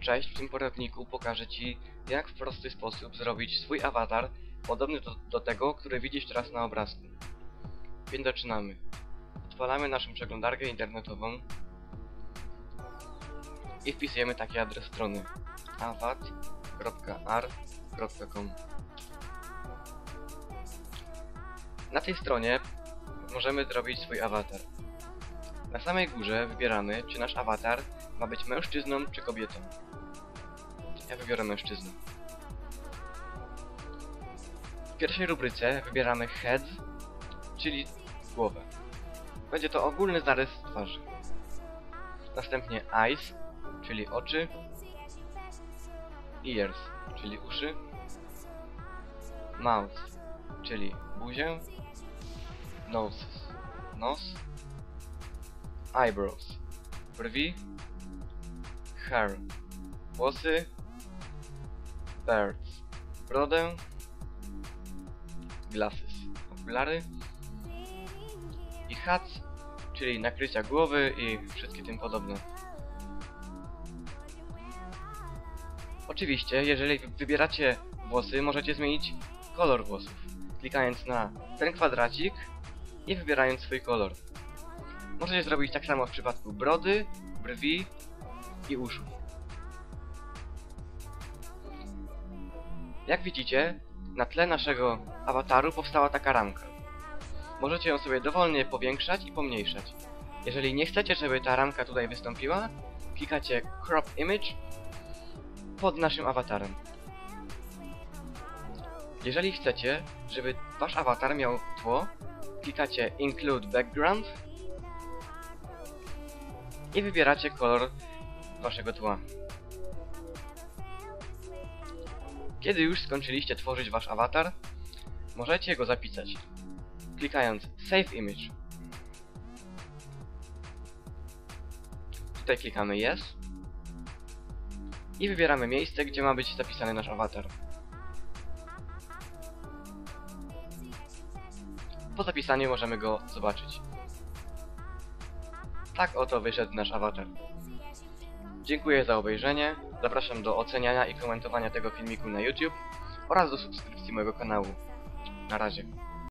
Cześć, w tym poradniku pokażę Ci, jak w prosty sposób zrobić swój awatar podobny do, do tego, który widzisz teraz na obrazku. Więc zaczynamy. Odpalamy naszą przeglądarkę internetową i wpisujemy taki adres strony avat.ar.com Na tej stronie możemy zrobić swój awatar. Na samej górze wybieramy, czy nasz awatar ma być mężczyzną czy kobietą. Ja wybiorę mężczyznę. W pierwszej rubryce wybieramy head, czyli głowę. Będzie to ogólny zarys twarzy. Następnie eyes, czyli oczy. Ears, czyli uszy. Mouth, czyli buzię. Noses, nos. Eyebrows, brwi. Hair, włosy. Birds, brodę. Glasses, okulary. I hats, czyli nakrycia głowy i wszystkie tym podobne. Oczywiście, jeżeli wy- wybieracie włosy, możecie zmienić kolor włosów, klikając na ten kwadracik i wybierając swój kolor. Możecie zrobić tak samo w przypadku brody, brwi i uszu. Jak widzicie, na tle naszego awataru powstała taka ramka. Możecie ją sobie dowolnie powiększać i pomniejszać. Jeżeli nie chcecie, żeby ta ramka tutaj wystąpiła, klikacie Crop Image pod naszym awatarem. Jeżeli chcecie, żeby wasz awatar miał tło, klikacie Include Background i wybieracie kolor waszego tła. Kiedy już skończyliście tworzyć wasz awatar, możecie go zapisać, klikając Save Image. Tutaj klikamy Yes i wybieramy miejsce, gdzie ma być zapisany nasz awatar. Po zapisaniu możemy go zobaczyć. Tak oto wyszedł nasz awatar. Dziękuję za obejrzenie, zapraszam do oceniania i komentowania tego filmiku na YouTube oraz do subskrypcji mojego kanału. Na razie.